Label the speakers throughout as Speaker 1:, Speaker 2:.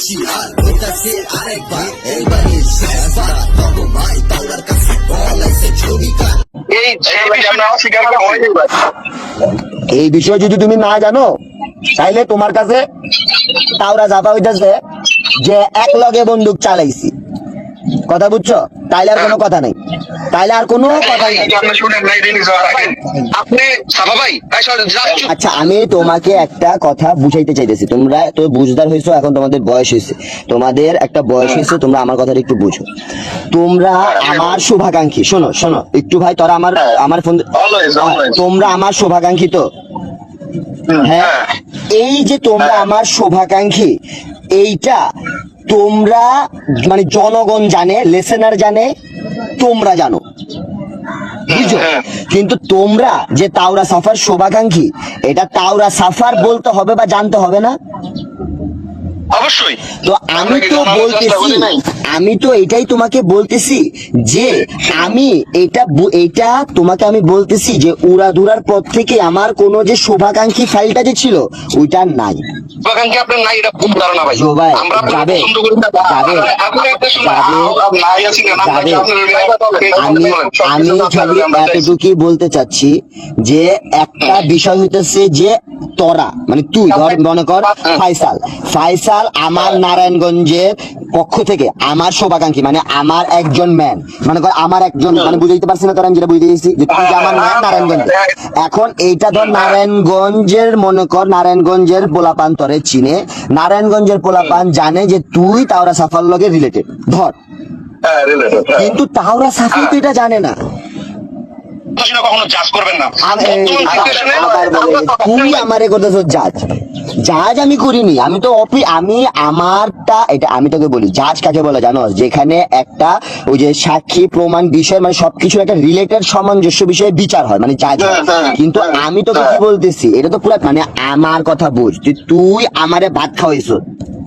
Speaker 1: হইতাছে আরেকবার এইবারে শেষবার তবে ভাই তাওরার কাছে বলাইছে ছবিকার
Speaker 2: এই
Speaker 3: বিষয় যদি তুমি না জানো তাইলে তোমার কাছে তাওরা জাপা হইতেছে যে এক লগে বন্দুক চালাইছি। কথা বুঝছ? তাইলে আর কোনো কথা নাই। তাইলে আর কোনো কথা নাই।
Speaker 2: আপনি শুনেন নাই রিলিজ হওয়ার আগে। আপনি সাবা ভাই ভাই সর যাচ্ছ।
Speaker 3: আচ্ছা আমি তোমাকে একটা কথা বুঝাইতে চাইতেছি। তোমরা তো বুঝদার হয়েছো এখন তোমাদের বয়স হয়েছে তোমাদের একটা বয়স হয়েছে তোমরা আমার কথাটা একটু বুঝো। তোমরা আমার শুভাকাঙ্ক্ষী শোনো শোনো একটু ভাই তোরা আমার আমার ফোন. তোমরা আমার শুভাকাঙ্ক্ষী তো? হ্যাঁ? এই যে তোমরা আমার শুভাকাঙ্ক্ষী এইটা তোমরা মানে জনগণ জানে লেসেনার জানে তোমরা জানো বুঝছ
Speaker 2: হ্যাঁ।
Speaker 3: কিন্তু তোমরা যে তাওরা সাফার শোভাকাঙ্ক্ষী এটা তাওরা সাফার বলতে হবে বা জানতে হবে না
Speaker 2: অবশ্যই
Speaker 3: তো আমি তো বলতেছি? আমি তো এটাই তোমাকে বলতেছি যে আমি এটা এটা তোমাকে আমি বলতেছি যে উড়াধুরার পর থেকে আমার কোনো যে শুভাকাঙ্ক্ষী ফাইলটা যে ছিল ওইটা নাই।
Speaker 2: আপনার এটা ভুল ধারণা ভাই। আমরা
Speaker 3: যাবে, আমি। এতটুকুই বলতে চাচ্ছি যে একটা বিষয় হইতেছে যে তোরা মানে তুই ধর মনে কর ফাইসাল ফাইসাল আমার নারায়ণগঞ্জের পক্ষ থেকে আমার শোভাকাঙ্ক্ষী মানে আমার একজন ম্যান মানে আমার একজন মানে বুঝাইতে পারছি না তোরা আমি যেটা বুঝতে দিয়েছি যে তুই আমার ম্যান নারায়ণগঞ্জ এখন এইটা ধর নারায়ণগঞ্জের মনে কর নারায়ণগঞ্জের পোলাপান তরে চিনে। নারায়ণগঞ্জের পোলাপান জানে যে তুই তাওরা সাফার লগে রিলেটেড ধর।
Speaker 2: হ্যাঁ, হ্যাঁ।
Speaker 3: কিন্তু তাওরা সাফল্য তো এটা জানে না।
Speaker 2: দোষী কখনো জাজ করবেন না।
Speaker 3: আমি- তুই আমারে করতেছ জাজ জাজ করিনি আমি তো অপি আমি আমারটা এটা আমি তোকে বলি জাজ কাকে বলে জানো? যেখানে একটা ওই যে সাক্ষী প্রমাণ বিষয় মানে সবকিছু একটা রিলেটেড সামঞ্জস্য বিষয়ে বিচার হয় মানে জাজ হয়।
Speaker 2: হ্যাঁ, হ্যাঁ,
Speaker 3: কিন্তু আমি তোকে কি। বলতেছি এটা তো পুরো মানে আমার কথা বুঝ যে তুই আমারে ভাত খাওয়াইছ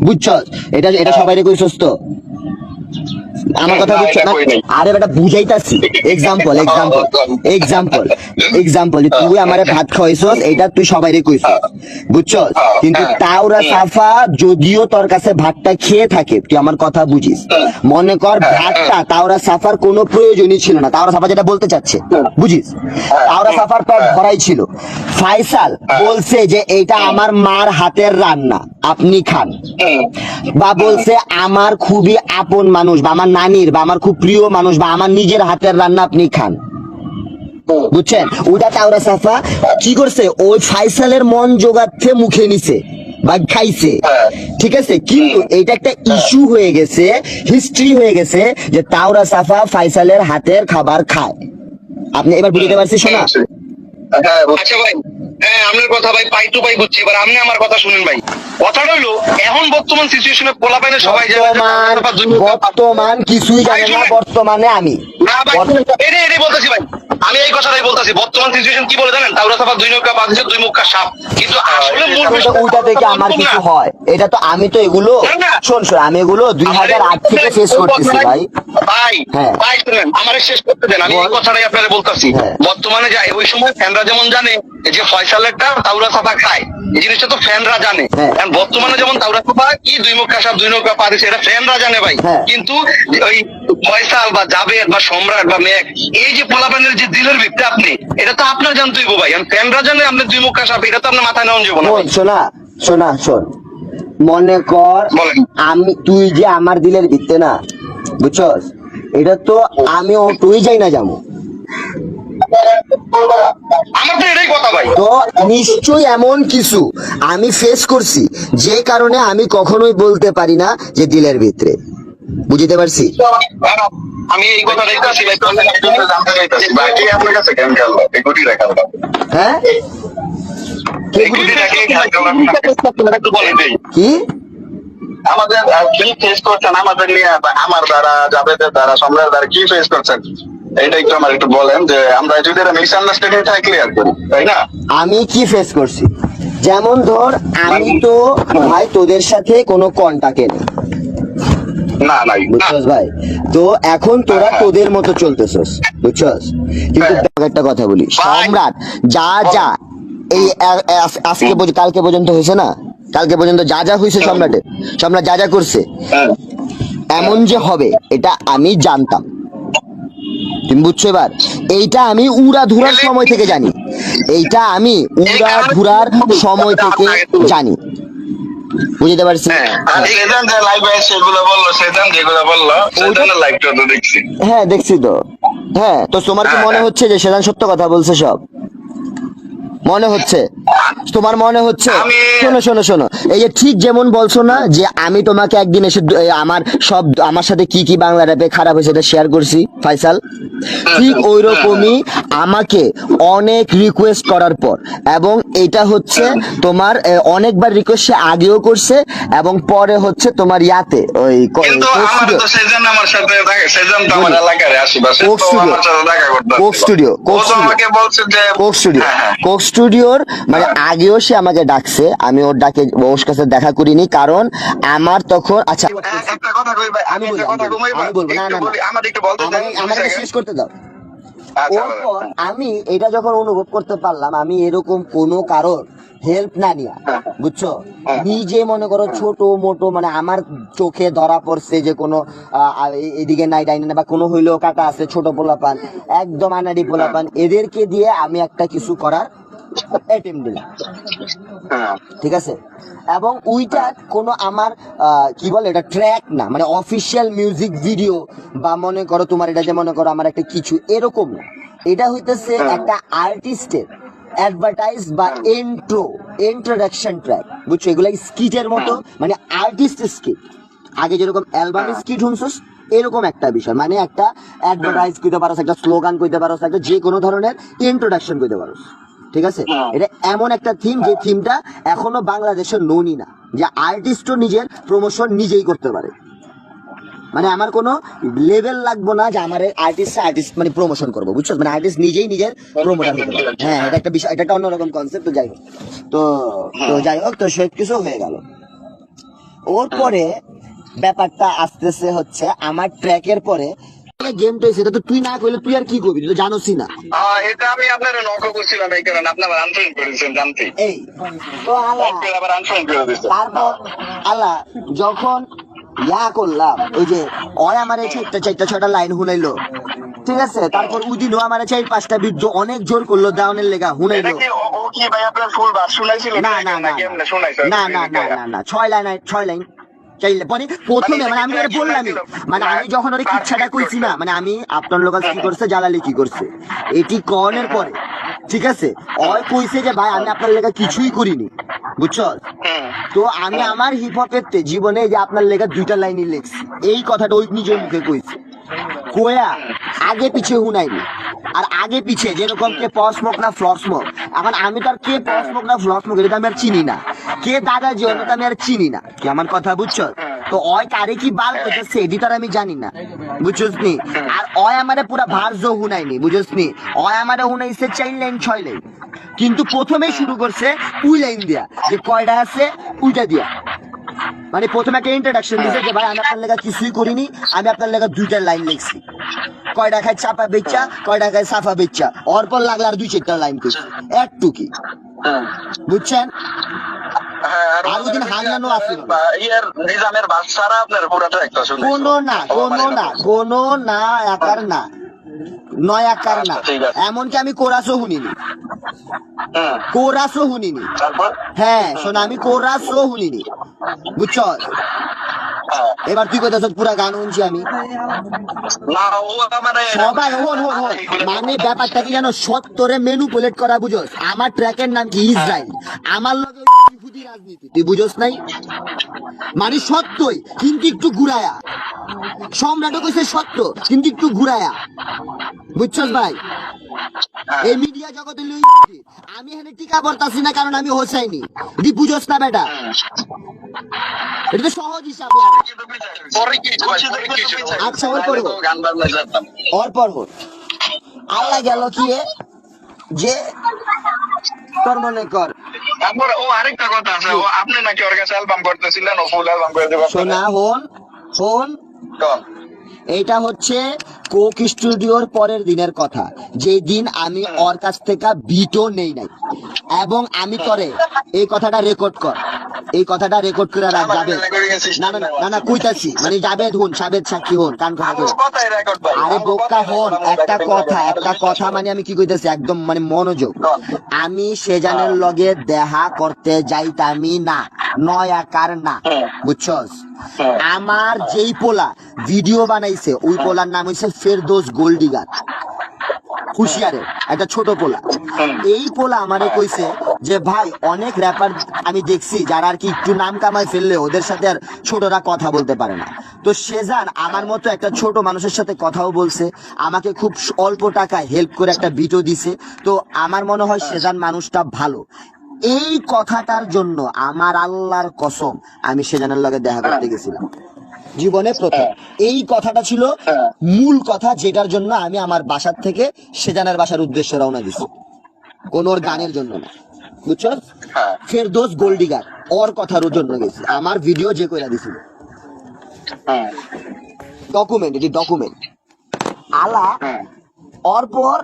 Speaker 3: বুঝছস? এটা এটা সবাই কইছস তো? আমার কথা বুঝছ না? আরে বেটা বুঝাইতাছি। এক্সাম্পল এক্সাম্পল এক্সাম্পল এক্সাম্পল তুই আমারে ভাত খাওয়াইছস এটা তুই সবাইরে কইছস বুঝছস? কিন্তু তাওরা সাফা যদিও তোর কাছে ভাতটা খেয়ে থাকে তুই আমার কথা বুঝিস। মনে কর ভাতটা তাওরা সাফার কোনো প্রয়োজনই ছিল না। তাওরা সাফা যেটা বলতে চাচ্ছে বুঝিস? তাওরা সাফার পেট ভরাই ছিল। ফাইসাল বলছে যে এটা আমার মার হাতের রান্না আপনি খান। বা বলছে আমার খুবই আপন মানুষ বা আমার নানির বা আমার খুব প্রিয় মানুষ বা আমার নিজের হাতের রান্না আপনি খান। বুঝছেন? ওটা তাওরা সাফা, কি করছে? ওই ফাইসালের মন জোগাচ্ছে, মুখে নিছে বা খাইছে। ঠিক আছে? কিন্তু এটা একটা ইস্যু হয়ে গেছে হিস্ট্রি হয়ে গেছে যে তাওরা সাফা ফাইসালের হাতের খাবার খায়। আপনি এবার বুঝতে পারছি শোনা?
Speaker 2: হ্যাঁ, আচ্ছা ভাই হ্যাঁ আপনার কথা ভাই পাই টু পাই বুঝছি। এবার আপনি আমার কথা শুনেন ভাই। কথাটা হলো এখন বর্তমান সিচুয়েশনে পোলা পাইলে সবাই
Speaker 3: বর্তমান কিছুই জানে না বর্তমানে আমি।
Speaker 2: না ভাই এটাই এটাই বলতেছি ভাই। আমি এই কথাটাই বলতেছি বর্তমান সিচুয়েশন কি বলে জানেন তাওরা সাফা দুই নৌকা বাঁধছে দুই মুখা সাপ কিন্তু আসলে মূল বিষয়-
Speaker 3: ওইটা থেকে আমার কিছু হয় এটা তো আমি তো এগুলো। শোন শোন আমি এগুলো দুই হাজার আট থেকে ফেস করতেছি ভাই
Speaker 2: ভাই
Speaker 3: হ্যাঁ।
Speaker 2: ভাই শুনেন আমার শেষ করতে দেন আমি এই কথাটাই আপনারা বলতাছি
Speaker 3: হ্যাঁ।
Speaker 2: বর্তমানে যাই ওই সময় ফ্যানরা যেমন জানে যে ফয়সালেরটা তাওরা সাফা খায় এই জিনিসটা তো ফ্যানরা জানে
Speaker 3: হ্যাঁ।
Speaker 2: এখন বর্তমানে যেমন তাওরা সাফা কি দুই মুখা সাপ দুই নৌকা পা দিছে এটা ফ্যানরা জানে ভাই
Speaker 3: হ্যাঁ।
Speaker 2: কিন্তু ওই ফয়সাল বা জাবেদ বা সম্রাট বা মেঘ এই যে পোলাপানের যে দিলের ভিত্তি আপনি এটা তো আপনার জানতেই ভাই। এখন ফ্যানরা জানে আপনি দুই মুখ কাসাব এটা তো আপনার মাথায় নেওয়া যাব না
Speaker 3: শোনা শোনা শোন মনে কর আমি তুই যে আমার দিলের ভিত্তে না বুঝছস? এটা তো আমি ও তুই যাই না যাব।
Speaker 2: আমার তো এটাই কথা ভাই।
Speaker 3: তো নিশ্চয়ই এমন কিছু আমি ফেস করছি যে কারণে আমি কখনোই বলতে পারি না যে দিলের ভিতরে। বুঝতে পারছি?
Speaker 2: আমি এই কথাটাই বলছি ভাই জানতে চাইতেছি। ভাই কি আপনার কাছে কেন এই
Speaker 3: হ্যাঁ?
Speaker 2: এই গুটিটাকে।
Speaker 3: কি?
Speaker 4: আমাদের কি ফেস করছেন? আমাদের নিয়ে আমার দ্বারা জাবেদের দ্বারা সম্রাট দ্বারা কি ফেস করছেন? এটা একটু আমার একটু বলেন যে আমরা যদি এটা মিসআন্ডারস্ট্যান্ডিং থাকে ক্লিয়ার করি তাই না?
Speaker 3: আমি কি ফেস করছি? যেমন ধর আমি তো ভাই তোদের সাথে কোনো কন্টাক্টে নাই। বুঝছস ভাই? তো এখন তোরা তোদের মতো চলতেছস বুঝছস? কিন্তু একটা কথা বলি। সম্রাট যা যা এই আজকে কালকে পর্যন্ত হয়েছে না? কালকে পর্যন্ত যা যা হয়েছে সম্রাটের সম্রাট যা যা করছে
Speaker 4: হ্যাঁ।
Speaker 3: এমন যে হবে এটা আমি জানতাম। তুমি বুঝছ এবার? এইটা আমি উড়া ধুরার সময় থেকে জানি। এইটা আমি উড়া ধুরার সময় থেকে জানি। বুঝতে পারছি।
Speaker 4: হ্যাঁ, আর সেদিন যে লাইভে সেগুলো বলল সেদিন যেগুলো বলল সেদিনের লাইভটা তো দেখছি।
Speaker 3: হ্যাঁ দেখছি তো। হ্যাঁ তো তোমার কি মনে হচ্ছে যে সেদান সত্য কথা বলছে সব? মনে হচ্ছে। তোমার মনে হচ্ছে শোনো শোনো শোনো এই যে ঠিক যেমন বলছো না যে আমি তোমাকে একদিন এসে আমার সব আমার সাথে কি কি বাংলা র্যাপে খারাপ হয়েছে এটা শেয়ার করছি ফাইসাল ঠিক ওই রকমই আমাকে অনেক রিকোয়েস্ট করার পর এবং এটা হচ্ছে তোমার অনেকবার রিকোয়েস্ট সে আগেও করছে এবং পরে হচ্ছে তোমার ইয়াতে ওই কোক
Speaker 4: আমার
Speaker 3: স্টুডিও- কোক স্টুডিও।
Speaker 4: আমার সাথে দেখা করতে
Speaker 3: কোক স্টুডিও, কোক স্টুডিও।
Speaker 4: আমাকে বলছে যে
Speaker 3: কোক স্টুডিও। কোক স্টুডিওর মানে আগেও সে আমাকে ডাকছে আমি ওর ডাকে ওর কাছে দেখা করিনি কারণ আমার তখন আচ্ছা
Speaker 4: একটা কথা কই ভাই
Speaker 3: আমি বলব, না, না।
Speaker 4: একটু বলতে
Speaker 3: আমাকে- শেষ করতে দাও।
Speaker 4: আচ্ছা,
Speaker 3: আমি এটা যখন অনুভব করতে পারলাম আমি এরকম কোনো কারোর হেল্প না নিয়া বুঝছ? নিজে মনে করো ছোট মোটো মানে আমার চোখে ধরা পড়ছে যে কোনো এদিকে নাই ডাইনে না বা কোনো হইলেও কাটা আছে ছোট পোলাপান একদম আনাড়ি পোলাপান এদেরকে দিয়ে আমি একটা কিছু করার দিলাম
Speaker 4: হ্যাঁ।
Speaker 3: ঠিক আছে? এবং ওইটা কোনো আমার কি বলে এটা ট্র্যাক না। মানে অফিসিয়াল মিউজিক ভিডিও বা মনে করো তোমার এটা যে মনে করো আমার একটা কিছু এরকম না। এটা হইতেছে একটা আর্টিস্টের অ্যাডভার্টাইজ বা এন্ট্রো ইন্ট্রোডাকশন ট্র্যাক বুঝছ? এগুলা স্কিটের মতো মানে আর্টিস্ট স্কিট আগে যেরকম অ্যালবাম স্কিট শুনছস এরকম একটা বিষয়। মানে একটা অ্যাডভার্টাইজ কইতে পারো একটা স্লোগান কইতে পারো একটা যে কোনো ধরনের ইন্ট্রোডাকশন কইতে পারো ঠিক আছে? এটা এমন একটা থিম যে থিমটা এখনও বাংলাদেশের ননি না যে আর্টিস্টও নিজের প্রমোশন নিজেই করতে পারে। মানে আমার কোনো লেভেল লাগবো না যে আমার আর্টিস্ট আর্টিস্ট মানে প্রমোশন করব বুঝছ? মানে আর্টিস্ট নিজেই নিজের প্রমোটার হতে পারে। হ্যাঁ এটা একটা বিষয় এটা একটা অন্যরকম কনসেপ্ট তো যাই হোক। তো তো যাই হোক তো সব কিছু হয়ে গেল। ওর পরে ব্যাপারটা আসতেছে হচ্ছে আমার ট্র্যাকের পরে গেমটা সেটা তো তুই না করলে তুই আর কি করবি তুই জানোসই না
Speaker 4: এটা আমি আপনার নক করছিলাম এই কারণে আনফ্রেন্ড করেছেন জানতে
Speaker 3: এই তো আলা
Speaker 4: আবার আনফ্রেন্ড করে
Speaker 3: তারপর যখন ইয়া করলাম ওই যে ওই আমার চারটা চারটা ছটা লাইন হুনাইলো ঠিক আছে তারপর উদিনও আমার চার পাঁচটা বীর্য অনেক জোর করল দাউনের লেগা হুনাইলো না না না না না না না ছয় লাইন ছয় লাইন চাইলে পরে প্রথমে মানে আমি ওরে বললামই মানে আমি যখন ওরে কিচ্ছাটা কইছি না মানে আমি আপনার লোক কি করছে জালালি কি করছে এটি কনের পরে ঠিক আছে? ওই কইছে যে ভাই আমি আপনার লেখা কিছুই করিনি বুঝছ? তো আমি আমার হিপ হপের জীবনে যে আপনার লেখা দুইটা লাইনই লিখছি এই কথাটা ওই নিজের মুখে কইছে। কোয়া আগে পিছে হুনাইনি আর আগে পিছে, যেরকম কে পসমক না ফ্লসমক এখন আমি তো আর কে পসমক না ফ্লসমক এটা আমি আর চিনি না। কে দাদা জি ওটা আমি আর চিনি না। কি আমার কথা বুঝছ? তো অয় কারে কি বাল করতেছে তো আমি জানি না। বুঝছস নি আর অয় আমারে পুরা ভার্য হুনাইনি বুঝছস নি অয় আমারে হুনাইছে চার লাইন ছয় লাইন কিন্তু প্রথমে শুরু করছে উই লাইন দিয়া, যে কয়টা আছে উইটা দিয়া। মানে প্রথমে একটা ইন্ট্রোডাকশন দিছে যে, ভাই, আমি আপনার লেখা কিছুই করিনি, আমি আপনার লেখা দুইটা লাইন লিখছি। কয় খায় চাপা বেচা কয়টা খায় সাফা বেচা। ওর পর লাগল আর দুই চারটা লাইন করছি একটু কি বুঝছেন?
Speaker 4: হ্যাঁ, আর
Speaker 3: আর ওদিন হাঙ্গানো আছিল।
Speaker 4: নিজামের বাস আপনার পুরাটা একটা শুনেছি
Speaker 3: কোনো না কোনো না কোনো না একার না। নয়
Speaker 4: আচ্ছা, আছে।
Speaker 3: এমনকি আমি কোরাসও শুনিনি।
Speaker 4: হুম।
Speaker 3: কোরাসও শুনিনি। হ্যাঁ শোন আমি কোরাসও শুনিনি। বুঝছ?
Speaker 4: হ্যাঁ।
Speaker 3: এবার তুই কোথাও পুরা গান শুনছি আমি।
Speaker 4: না ও আমার
Speaker 3: সবাই হন হন হন। মানে ব্যাপারটা কি জানো? সত্তরে মেনু প্লেট করা বুঝোস? আমার ট্র্যাকের নাম কি? ইসরায়েল আমার লগে রাজনীতি। তুই বুঝোস নাই? মানে সত্যই কিন্তু একটু ঘুরায়া। সম্রাটও কইছে সত্য কিন্তু একটু ঘুরায়া। বুঝছস ভাই? এই মিডিয়া জগতে লই আমি এখানে টিকা পড়তাছি না কারণ আমি হোসাইনি। তুই বুঝোস না বেটা? এটা তো সহজ হিসাব
Speaker 4: পরে কি
Speaker 3: আচ্ছা, ওর করব।
Speaker 4: গান বাজনা জানতাম।
Speaker 3: ওর পর হোক। আল্লাহ গেল কি যে তোর মনে কর।
Speaker 4: তারপর ও আরেকটা কথা আছে। ও আপনি নাকি ওর কাছে অ্যালবাম করতেছিলেন? ও ফুল অ্যালবাম করে দেবেন
Speaker 3: শোনা হন হন এইটা হচ্ছে কোক স্টুডিওর পরের দিনের কথা। যে দিন আমি ওর কাছ থেকে বিটও নেই নাই। এবং আমি করে এই কথাটা রেকর্ড কর। এই কথাটা রেকর্ড করে রাখ যাবে না না না, না কইতাছি। মানে যাবে হুন সাবেদ সাক্ষী হন কান কথা আরে বোকা হন একটা কথা একটা কথা মানে আমি কি কইতাছি? একদম মানে মনোযোগ। আমি সেজানের লগে দেখা করতে যাইতামি না। নয় আকার না। বুঝছস? আমার যেই পোলা ভিডিও বানাইছে ওই পোলার নাম হইছে ফেরদোস গোল্ডিগার। হুশিয়ারে, একটা ছোট পোলা। এই পোলা আমারে কইছে যে, ভাই, অনেক র্যাপার আমি দেখছি যারা আর কি একটু নাম কামাই ফেললে ওদের সাথে আর ছোটরা কথা বলতে পারে না। তো সেজান আমার মতো একটা ছোট মানুষের সাথে কথাও বলছে, আমাকে খুব অল্প টাকায় হেল্প করে একটা বিটও দিছে। তো আমার মনে হয় সেজান মানুষটা ভালো। এই কথাটার জন্য আমার আল্লাহর কসম, আমি সেজানের লগে দেখা করতে গেছিলাম। জীবনে প্রথম। এই কথাটা ছিল মূল কথা যেটার জন্য আমি আমার বাসার থেকে সেজানের বাসার উদ্দেশ্যে রওনা দিছি কোন ওর গানের জন্য না। বুঝছ?
Speaker 4: ফের
Speaker 3: ফেরদোস গোল্ডিগার ওর কথার জন্য গেছি। আমার ভিডিও যে কইরা দিছিল।
Speaker 4: হ্যাঁ।
Speaker 3: ডকুমেন্ট এটি ডকুমেন্ট আলা
Speaker 4: হ্যাঁ।
Speaker 3: অরপর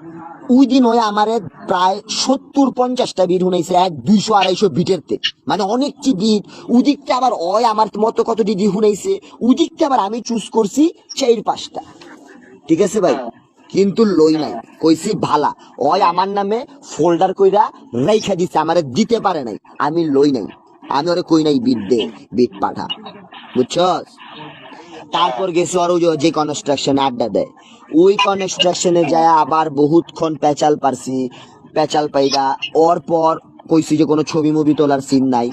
Speaker 3: ওই দিন ওই আমারে প্রায় সত্তর পঞ্চাশটা বিট শুনাইছে, এক দুইশো আড়াইশো বিটের তে। মানে অনেকটি বিট উদিকটা আবার ওই আমার মতো কত ডিগ্রি শুনাইছে উদিকটা আবার আমি চুজ করছি চার পাঁচটা। ঠিক আছে ভাই? কিন্তু লই নাই, কইছি ভালা, ওই আমার নামে ফোল্ডার কইরা রাইখা দিছে, আমারে দিতে পারে নাই, আমি লই নাই। আমি ওরে কই নাই বিট দে বিট পাঠা। বুঝছস? তারপর গেছে ওই যে কনস্ট্রাকশনে আড্ডা দেয়। ওই কনস্ট্রাকশনে যায় আবার বহুতক্ষণ পেঁচাল পারছি, পেঁচাল পাইরা। ওর পর কইছি যে কোনো ছবি মুভি তোলার সিন নাই।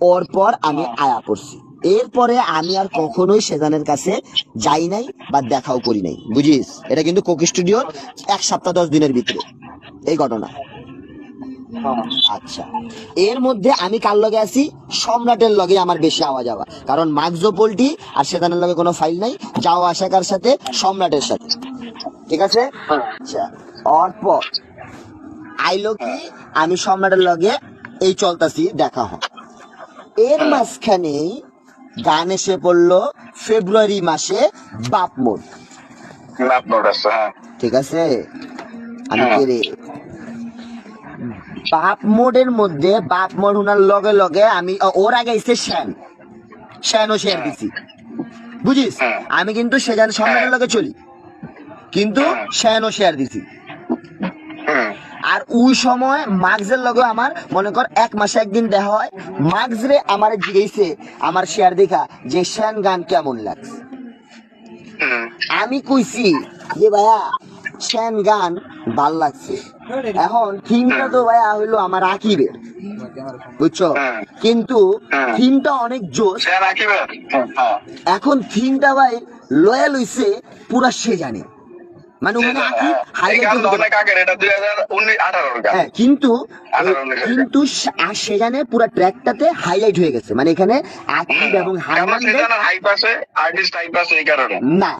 Speaker 3: ওর পর আমি আয়া পড়ছি। এরপরে আমি আর কখনোই সেজানের কাছে যাই নাই বা দেখাও করি নাই। বুঝিস? এটা কিন্তু কোক স্টুডিওর এক সপ্তাহ দশ দিনের ভিতরে। এই ঘটনা। আচ্ছা। এর মধ্যে আমি কার লগে আছি? সম্রাটের লগে আমার বেশি আওয়া যাওয়া কারণ মার্কজো পোল্টি আর সেখানের লগে কোনো ফাইল নাই। যাওয়া আসা কার সাথে? সম্রাটের সাথে। ঠিক আছে? আচ্ছা অরপর। আইলো কি? আমি সম্রাটের লগে এই চলতাছি দেখা হয় এর মাঝখানে গান এসে পড়ল ফেব্রুয়ারি মাসে বাপ মোড়
Speaker 4: হ্যাঁ।
Speaker 3: ঠিক আছে? আমি কে রে? বাপ মোডের মধ্যে বাপ মোড হুনার লগে লগে আমি ওর আগে এসে শ্যান। শ্যানও শেয়ার দিছি। বুঝিস?
Speaker 4: হ্যাঁ।
Speaker 3: আমি কিন্তু সেজান সম্রাটের লগে চলি। কিন্তু শ্যানও শেয়ার দিছি। আর ওই সময় মার্কসের লগে আমার মনে কর এক মাসে একদিন দেখা হয়। মার্কস রে আমার জিজ্ঞেসে আমার শেয়ার দেখা যে শ্যান গান কেমন লাগছে। আমি কইছি যে ভাইয়া শ্যান গান ভালো লাগছে। এখন থিমটা তো ভাইয়া হইল আমার আকিবের বুঝছ?
Speaker 4: হ্যাঁ।
Speaker 3: কিন্তু
Speaker 4: হ্যাঁ।
Speaker 3: থিমটা অনেক জোশ।
Speaker 4: হ্যাঁ।
Speaker 3: এখন থিমটা ভাই লয়াল হইছে পুরা সে জানে মানে ওখানে আকিব হ্যাঁ। কিন্তু কিন্তু সেখানে পুরো ট্র্যাকটাতে হাইলাইট হয়ে গেছে। মানে এখানে আকিব এবং
Speaker 4: কারণ হাইপ আছে? আর্টিস্ট হাইপ আছে এই কারণে।
Speaker 3: না।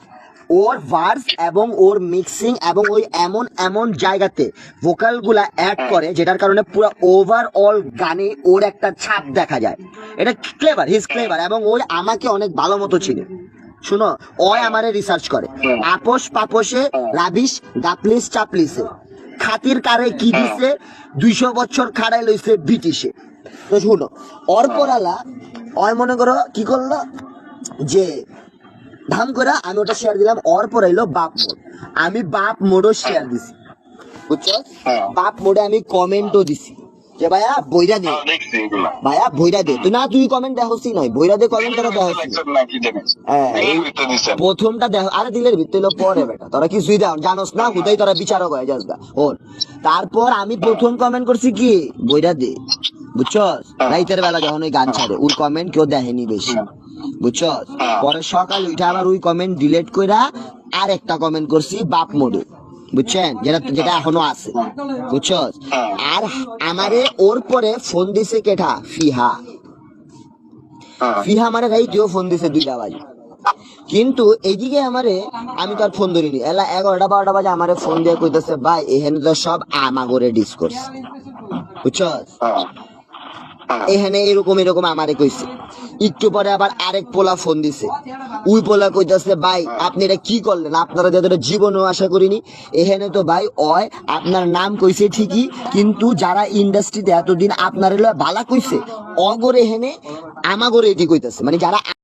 Speaker 3: ওর ভার্স এবং ওর মিক্সিং এবং ওই এমন এমন জায়গাতে ভোকালগুলা অ্যাড করে যেটার কারণে পুরো ওভারঅল গানে ওর একটা ছাপ দেখা যায়। এটা ক্লেভার হিজ ক্লেভার এবং ওই আমাকে অনেক ভালো মতো চিনে। শুনো ওই আমারে রিসার্চ করে। আপোষ পাপোশে রাবিশ গাপলিস চাপলিসে খাতির কারে কি দিছে? দুইশো বছর খাড়াই লইছে ব্রিটিশে। তো শুনো অর্পরালা ওই মনে করো কি করল? যে ধাম করে আমি ওটা শেয়ার দিলাম ওর পর এলো বাপ মোড আমি বাপ মোডও শেয়ার দিছি। বুঝছ?
Speaker 4: হ্যাঁ।
Speaker 3: বাপ মোডে আমি কমেন্টও দিছি। যে ভাইয়া বইরা দে।
Speaker 4: হ্যাঁ,
Speaker 3: ভাইয়া বইরা দে। তুই না তুই কমেন্ট দেখছি নয়? বইরা দে কমেন্ট করে দেখছি
Speaker 4: কি
Speaker 3: হ্যাঁ, প্রথমটা দেখ আরে দিলের ভিতরে হলো পরে বেটা। তোরা কিছুই দাও জানোস না হুদাই তোরা বিচারক হয়ে যাস ওর। তারপর আমি প্রথম কমেন্ট করছি কি? বইরা দে। বুঝছস? রাইতের বেলা যখন ওই গান ছাড়ে ওর কমেন্ট কেউ দেখেনি বেশি। বুঝছস পরে সকাল উঠে আবার ওই কমেন্ট ডিলিট কইরা আর একটা কমেন্ট করছি বাপ মোডে বুঝছেন? যেটা যেটা এখনও আছে। বুঝছস আর আমারে ওর পরে ফোন দিছে কেঠা? ফিহা।
Speaker 4: হ্যাঁ।
Speaker 3: ফিহা আমারে কেউ ফোন দিছে দুইটা বাজে। কিন্তু এইদিকে আমারে আমি তো আর ফোন ধরিনি। এলা এগারোটা বারোটা বাজে আমারে ফোন দিয়ে কইতেছে ভাই এখানে তো সব আমাগরে ডিসকোর্স
Speaker 4: হ্যাঁ।
Speaker 3: এখানে এরকম এরকম আমারে কইছে। একটু পরে আবার আরেক পোলা ফোন দিছে। ওই পোলা কইতাছে ভাই আপনি এটা কি করলেন? আপনারা যাদের জীবনও আশা করিনি এখানে তো ভাই অয় আপনার নাম কইছে ঠিকই কিন্তু যারা ইন্ডাস্ট্রিতে এতদিন আপনার লয় বালা কইছে অগরে এখানে আমাগরে এটি কইতাছে। মানে যারা